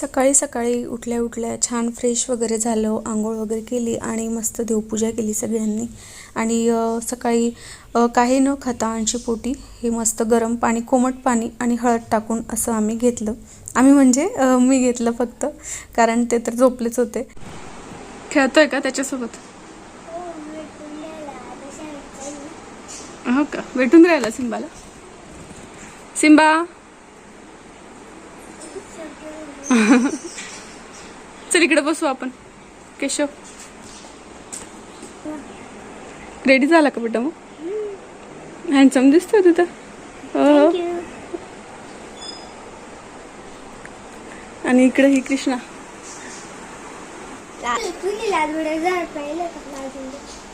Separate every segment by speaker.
Speaker 1: सकाळी सकाळी उठल्या उठल्या छान फ्रेश वगैरे झालं आंघोळ वगैरे केली आणि मस्त देवपूजा केली सगळ्यांनी. आणि सकाळी काही न खाता ऐंशी पोटी हे मस्त गरम पाणी कोमट पाणी आणि हळद टाकून असं आम्ही घेतलं. आम्ही म्हणजे मी घेतलं फक्त कारण ते तर झोपलेच होते. खेळतोय का त्याच्यासोबत? हो का? भेटून राहिला सिंबाला? सिंबा? चल इकडे बसू आपण. केशव. रेडी झाला का बेटा मग? हँडसम दिसतोय तिथं. आणि इकडे ही कृष्णा.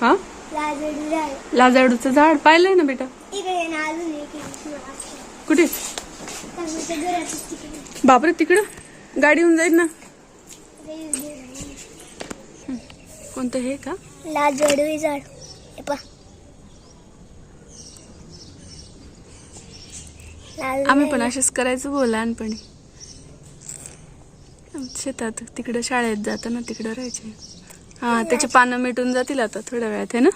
Speaker 1: हा? लाजाडूचं झाड. पाहिलंय ना बेटा. कुठे? बापरे तिकडं? गाडी येऊन जाईल ना? कोणतं हे का?
Speaker 2: लाजवडं झाड. हे पहा.
Speaker 1: आम्ही पण असेच करायचं बोल लहानपणी. शेतात तिकडं शाळेत जाताना तिकडं राहायचे. हा त्याची पानं मिटून जातील आता थोड्या वेळात आहे ना?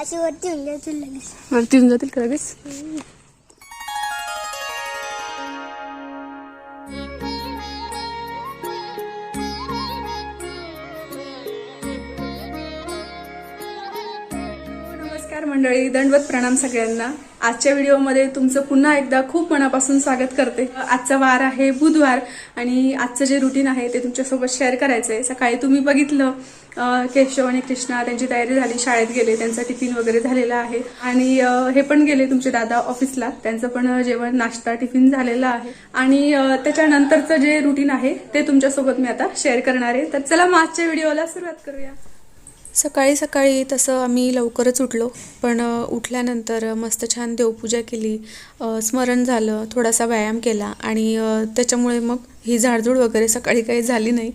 Speaker 2: अशी वरती होऊन जायचं लगेच.
Speaker 1: वरती येऊन जातील का लगेच? मंडळी दंडवत प्रणाम सगळ्यांना. आजच्या व्हिडिओमध्ये तुमचं पुन्हा एकदा खूप मनापासून स्वागत करते. आजचा वार आहे बुधवार आणि आजचं जे रुटीन आहे ते तुमच्यासोबत शेअर करायचं आहे सकाळी तुम्ही बघितलं केशव आणि कृष्णा त्यांची तयारी झाली शाळेत गेले त्यांचा टिफिन वगैरे झालेला आहे. आणि हे पण गेले तुमचे दादा ऑफिसला त्यांचं पण जेवण नाश्ता टिफिन झालेला आहे. आणि त्याच्यानंतरचं जे रुटीन आहे ते तुमच्यासोबत मी आता शेअर करणार आहे. तर चला मग आजच्या व्हिडिओला सुरुवात करूया. सकाळी सकाळी तसं आम्ही लवकरच उठलो पण उठल्यानंतर मस्त छान देवपूजा केली स्मरण झालं थोडासा व्यायाम केला आणि त्याच्यामुळे मग ही झाडझूड वगैरे सकाळी काही झाली नाही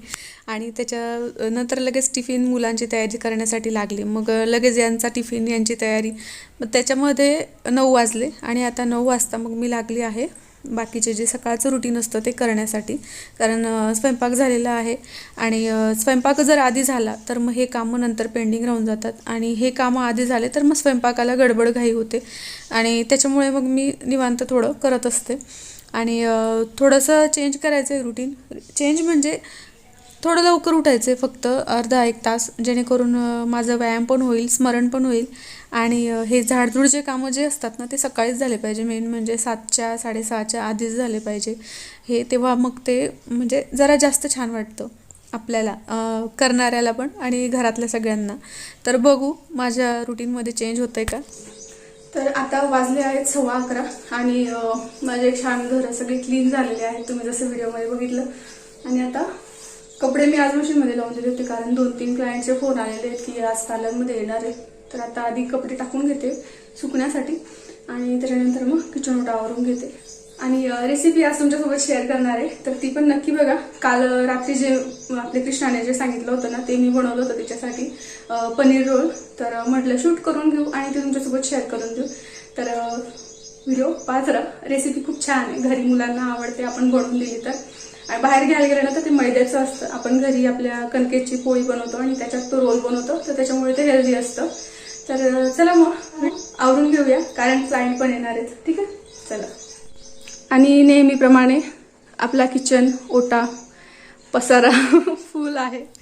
Speaker 1: आणि त्याच्या नंतर लगेच टिफिन मुलांची तयारी करण्यासाठी लागली. मग लगेच यांचा टिफिन यांची तयारी. मग त्याच्यामध्ये नऊ वाजले आणि आता नऊ वाजता मग मी लागली आहे बाकीचे जे सकाळचं रुटीन असतं ते करण्यासाठी. कारण स्वयंपाक झालेला आहे आणि स्वयंपाक जर आधी झाला तर मग हे कामं नंतर पेंडिंग राहून जातात. आणि हे कामं आधी झाले तर मग स्वयंपाकाला गडबड घाई होते. आणि त्याच्यामुळे मग मी निवांत थोडं करत असते. आणि थोडंसं चेंज करायचं आहे रुटीन चेंज म्हणजे थोडं लवकर उठायचं आहे फक्त अर्धा एक तास जेणेकरून माझं व्यायाम पण होईल स्मरण पण होईल आणि हे झाडझूड जे कामं जे असतात ना ते सकाळीच झाले पाहिजे. मेन म्हणजे सातच्या साडेसहाच्या आधीच झाले पाहिजे. हे तेव्हा मग ते म्हणजे जरा जास्त छान वाटतं आपल्याला करणाऱ्याला पण आणि घरातल्या सगळ्यांना. तर बघू माझ्या रुटीनमध्ये चेंज होतं आहे का? तर आता वाजले आहेत सव्वा अकरा आणि माझे छान घर सगळे क्लीन झालेले आहेत. तुम्ही जसं व्हिडिओमध्ये बघितलं. आणि आता कपडे मी आज मशीनमध्ये लावून दिले होते कारण दोन तीन क्लायंटचे फोन आलेले आहेत की आज पार्लरमध्ये येणार आहे. तर आता आधी कपडे टाकून घेते सुकण्यासाठी आणि त्याच्यानंतर मग किचन ओटा आवरून घेते. आणि रेसिपी आज तुमच्यासोबत शेअर करणार आहे. तर ती पण नक्की बघा. काल रात्री जे आपले कृष्णाने जे सांगितलं होतं ना ते मी बनवलं होतं त्याच्यासाठी पनीर रोल. तर म्हटलं शूट करून घेऊ आणि ते तुमच्यासोबत शेअर करून घेऊ तर व्हिडिओ पाच रेसिपी खूप छान आहे. घरी मुलांना आवडते आपण बनवून दिली तर. आणि बाहेर घ्यायला गेलं ना तर ते मैद्याचं असतं. आपण घरी आपल्या कणकेची पोळी बनवतो आणि त्याच्यात तो रोल बनवतो. तर त्याच्यामुळे ते हेल्दी असतं. तर चला मग आवरून घेऊया. कारण क्लायंट पण येणार आहेत. ठीक आहे? चला. आणि नेहमीप्रमाणे आपला किचन ओटा पसारा फुल आहे.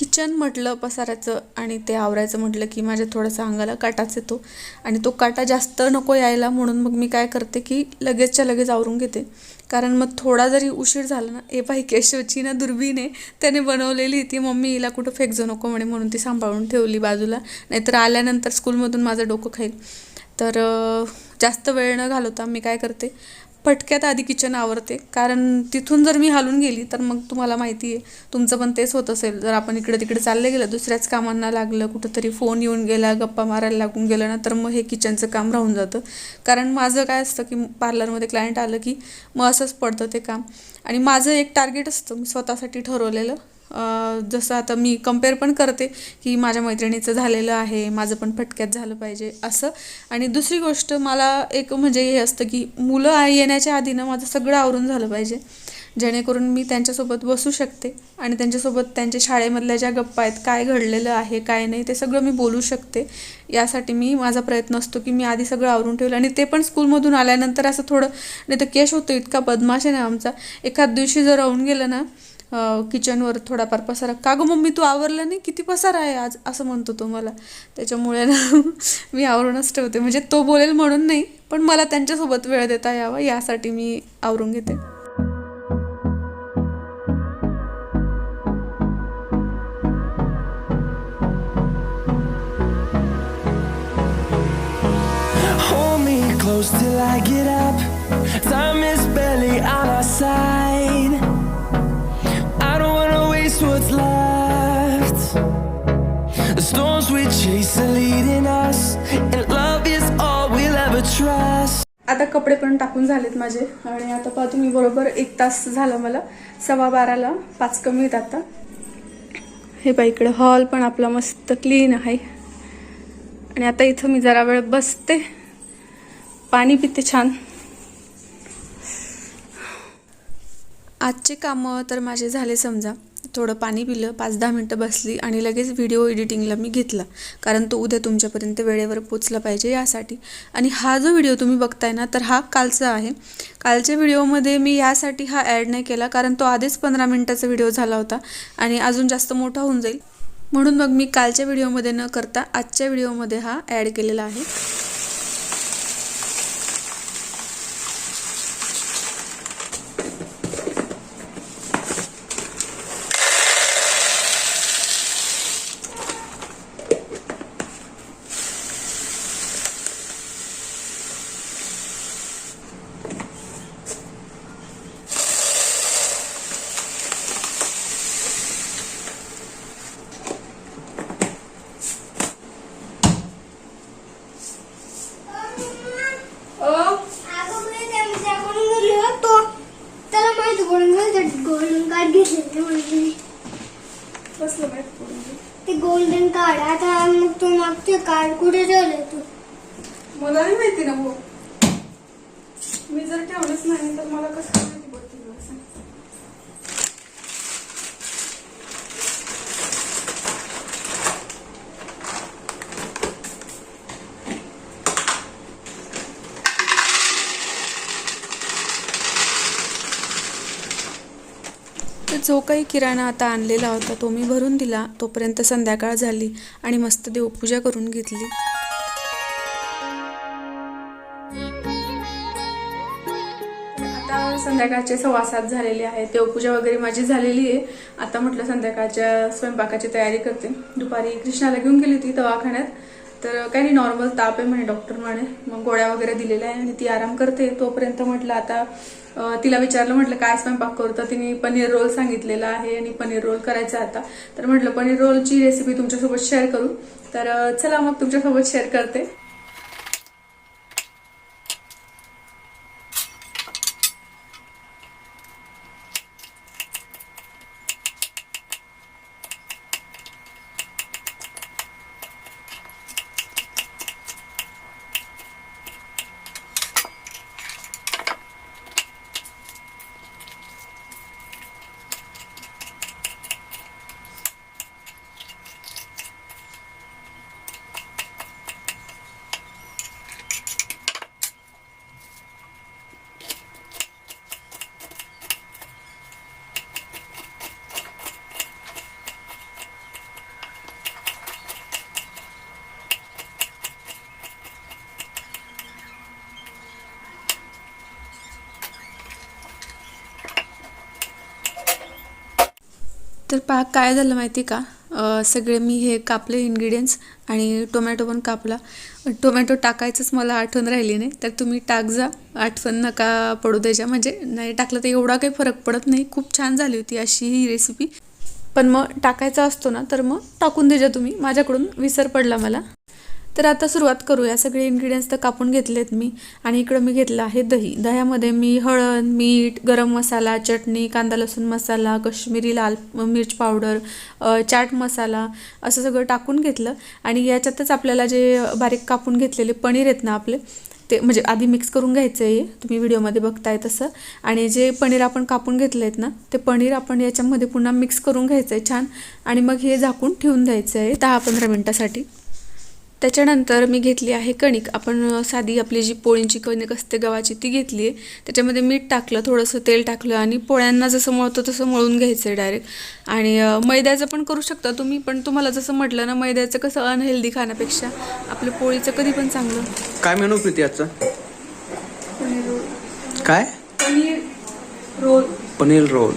Speaker 1: किचन म्हटलं पसारायचं आणि ते आवरायचं म्हटलं की माझ्या थोडासा अंगाला काटाच येतो. आणि तो काटा जास्त नको यायला म्हणून मग मी काय करते की लगेचच्या लगेच आवरून घेते. कारण मग थोडा जरी उशीर झाला ना ए बाई केशवची ना दुर्बीण आहे त्याने बनवलेली ती मम्मी हिला कुठं फेकजो नको म्हणे म्हणून ती सांभाळून ठेवली बाजूला. नाहीतर आल्यानंतर स्कूलमधून माझं डोकं खाईल. तर जास्त वेळ न घालवता मी काय करते फटक्यात आधी किचन आवरते. कारण तिथून जर मी हालून गेली तर मग तुम्हाला माहिती आहे तुमचं पण तेच होत असेल. जर आपण इकडे तिकडे चालले गेलं दुसऱ्याच कामांना लागलं कुठंतरी फोन येऊन गेला गप्पा मारायला लागून गेलं ना तर मग हे किचनचं काम राहून जातं. कारण माझं काय असतं की पार्लरमध्ये क्लायंट आलं की मग असंच पडतं ते काम. आणि माझं एक टार्गेट असतं मी स्वतःसाठी ठरवलेलं. जसं आता मी कंपेअर पण करते की माझ्या मैत्रिणीचं झालेलं आहे माझं पण फटक्यात झालं पाहिजे असं. आणि दुसरी गोष्ट मला एक म्हणजे हे असतं की मुलं आ- येण्याच्या आधीनं माझं सगळं आवरून झालं पाहिजे. जेणेकरून मी त्यांच्यासोबत बसू शकते आणि त्यांच्यासोबत त्यांच्या शाळेमधल्या ज्या गप्पा आहेत काय घडलेलं आहे काय नाही ते सगळं मी बोलू शकते. यासाठी मी माझा प्रयत्न असतो की मी आधी सगळं आवरून ठेवलं. आणि ते पण स्कूलमधून आल्यानंतर असं थोडं नाही तर केश होतो इतका बदमाश आहे ना आमचा. एखाद दिवशी जर राहून गेलं ना किचनवर थोडाफार पसारा. का गं मम्मी तू आवरलं नाही? किती पसारा आहे आज? असं म्हणतो तो मला. त्याच्यामुळे ना मी आवरूनच ठेवते. म्हणजे तो बोलेल म्हणून नाही पण मला त्यांच्यासोबत वेळ देता यावा यासाठी मी आवरून घेते.
Speaker 3: Till I get out
Speaker 1: आता कपडे पण टाकून झालेत माझे आणि आता पहा तुम्ही बरोबर एक तास झालं मला. सव्वा बाराला पाच कमी आहेत आता. हे पहा इकडे हॉल पण आपला मस्त क्लीन आहे. आणि आता इथं मी जरा वेळ बसते. पाणी पिते छान. आजचे कामं तर माझे झाले समजा. थोडं पाणी पिलं पाच दहा मिनटं बसली आणि लगेच व्हिडिओ एडिटिंगला मी घेतला. कारण तो उद्या तुमच्यापर्यंत वेळेवर पोचला पाहिजे यासाठी. आणि हा जो व्हिडिओ तुम्ही बघताय ना तर हा कालचा आहे. कालच्या व्हिडिओमध्ये मी यासाठी हा ॲड नाही केला कारण तो आधीच पंधरा मिनटाचा व्हिडिओ झाला होता आणि अजून जास्त मोठा होऊन जाईल. म्हणून मग मी कालच्या व्हिडिओमध्ये न करता आजच्या व्हिडिओमध्ये हा ॲड केलेला आहे
Speaker 2: त्याला माहिती गोल्डन गोल्डन कार्ड घेतले म्हणजे
Speaker 1: बसलं
Speaker 2: ते गोल्डन कार्ड आता मग तू मागचे कार्ड कुठे ठेवले तू?
Speaker 1: मला नाही माहिती ना भाऊ मी जर ठेवलंच नाही तर मला कसं काय माहिती पडतील असं तर जो काही किराणा आता आणलेला होता तो मी भरून दिला. तोपर्यंत संध्याकाळ झाली आणि मस्त देवपूजा करून घेतली. आता संध्याकाळचे सव्वा सात झालेले आहे देवपूजा वगैरे माझी झालेली आहे. आता म्हटलं संध्याकाळच्या स्वयंपाकाची तयारी करते. दुपारी कृष्णाला घेऊन गेली होती दवाखान्यात. तर काही नाही नॉर्मल ताप आहे म्हणे डॉक्टर म्हणे. मग गोळ्या वगैरे दिलेल्या आहे आणि ती आराम करते. तोपर्यंत म्हटलं आता तिला विचारलं म्हटलं काय स्वयंपाक करतो? तिने पनीर रोल सांगितलेला आहे आणि पनीर रोल करायचा आहे आता. तर म्हटलं पनीर रोलची रेसिपी तुमच्यासोबत शेअर करू. तर चला मग तुमच्यासोबत शेअर करते. तर पा काय झालं माहिती का? सगळे मी हे कापले इन्ग्रेडियंट्स आणि टोमॅटो पण कापला. टोमॅटो टाकायचंच मला आठवण राहिली नाही तर तुम्ही टाक जा. आठवण नका पडू द्याच्या म्हणजे नाही टाकलं तर एवढा काही फरक पडत नाही. खूप छान झाली होती अशी ही रेसिपी पण मग टाकायचा असतो ना तर मग टाकून द्यायच्या तुम्ही. माझ्याकडून विसर पडला मला. तर आता सुरुवात करूया. सगळे इन्ग्रेडियंट्स तर कापून घेतलेत मी. आणि इकडं मी घेतलं आहे दही. दह्यामध्ये मी हळद मीठ गरम मसाला चटणी कांदा लसूण मसाला कश्मीरी लाल मिर्च पावडर चाट मसाला असं सगळं टाकून घेतलं. आणि याच्यातच आपल्याला जे बारीक कापून घेतलेले पनीर आहेत ना आपले ते म्हणजे आधी मिक्स करून घ्यायचं आहे. तुम्ही व्हिडिओमध्ये बघताय तसं. आणि जे पनीर आपण कापून घेतलं आहेत ना ते पनीर आपण याच्यामध्ये पुन्हा मिक्स करून घ्यायचं आहे छान. आणि मग हे झाकून ठेवून द्यायचं आहे दहा पंधरा मिनटासाठी. त्याच्यानंतर मी घेतली आहे कणिक. आपण साधी आपली जी पोळींची कणिक असते गव्हाची ती घेतली. आहे त्याच्यामध्ये मीठ टाकलं थोडंसं तेल टाकलं आणि पोळ्यांना जसं मळतो तसं मळून घ्यायचं आहे डायरेक्ट आणि मैद्याचं पण करू शकता तुम्ही पण तुम्हाला जसं म्हटलं ना मैद्याचं कसं अनहेल्दी खाण्यापेक्षा आपलं पोळीचं कधी पण चांगलं.
Speaker 4: काय मेनू प्रीती आजचा?
Speaker 1: पनीर रोल.
Speaker 4: काय?
Speaker 1: पनीर रोल.
Speaker 4: पनीर रोल.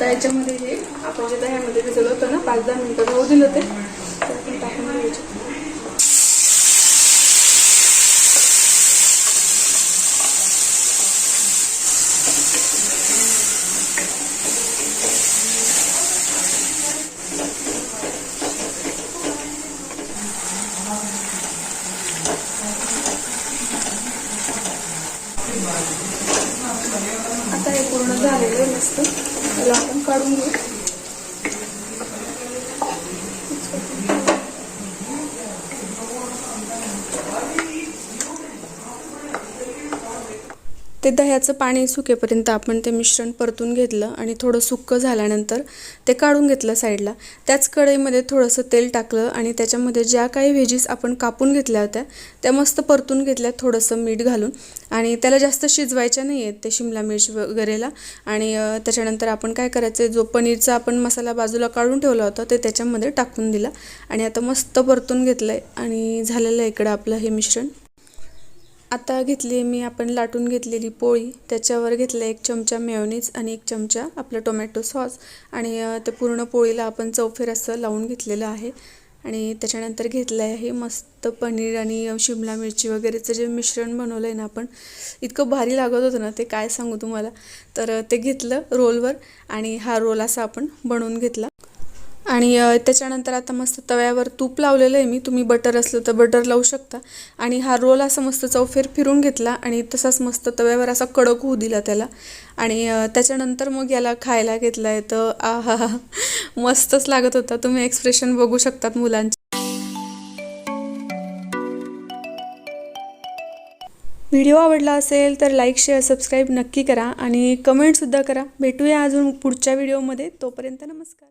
Speaker 1: तर याच्यामध्ये हे आपण जे दह्यामध्ये भिजवलं होतं ना पाच दहा मिनटं राहू दिलं ते. आता हे पूर्ण झालेलं आहे मस्त. त्याला आपण काढून घेऊ. ते दह्याचं पाणी सुकेपर्यंत आपण ते मिश्रण परतून घेतलं आणि थोडं सुक्कं झाल्यानंतर ते काढून घेतलं साईडला. त्याच कढईमध्ये थोडंसं तेल टाकलं आणि त्याच्यामध्ये ज्या काही व्हेजीस आपण कापून घेतल्या होत्या त्या मस्त परतून घेतल्या थोडंसं मीठ घालून. आणि त्याला जास्त शिजवायच्या नाही आहेत ते शिमला मिर्च वगैरेला. आणि त्याच्यानंतर आपण काय करायचं जो पनीरचा आपण मसाला बाजूला काढून ठेवला होता ते त्याच्यामध्ये टाकून दिला. आणि आता मस्त परतून घेतलं आहे आणि झालेलं आहे इकडं आपलं हे मिश्रण. आता घेतली मी आपण लाटून घेतलेली पोळी. त्याच्यावर घेतलं एक चमचा मेयोनीज आणि एक चमचा आपलं टोमॅटो सॉस. आणि ते पूर्ण पोळीला आपण चौफेर असं लावून घेतलेलं आहे. आणि त्याच्यानंतर घेतलं आहे मस्त पनीर आणि शिमला मिरची वगैरेचं जे मिश्रण बनवलं आहे ना आपण इतकं भारी लागत होतं ना ते काय सांगू तुम्हाला. तर ते घेतलं रोलवर आणि हा रोल असा आपण बनवून घेतला. आणि त्याच्यानंतर आता मस्त तव्यावर तूप लावलेलं आहे मी. तुम्ही बटर असलं तर बटर लावू शकता. आणि हा रोल असा मस्त चौफेर फिरून घेतला आणि तसाच मस्त तव्यावर असा कडक होऊ दिला त्याला. आणि त्याच्यानंतर मग याला खायला घेतला आहे तर आ मस्तच लागत होता. तुम्ही एक्सप्रेशन बघू शकतात मुलांचे. व्हिडिओ आवडला असेल तर लाईक शेअर सबस्क्राईब नक्की करा आणि कमेंटसुद्धा करा. भेटूया अजून पुढच्या व्हिडिओमध्ये तोपर्यंत नमस्कार.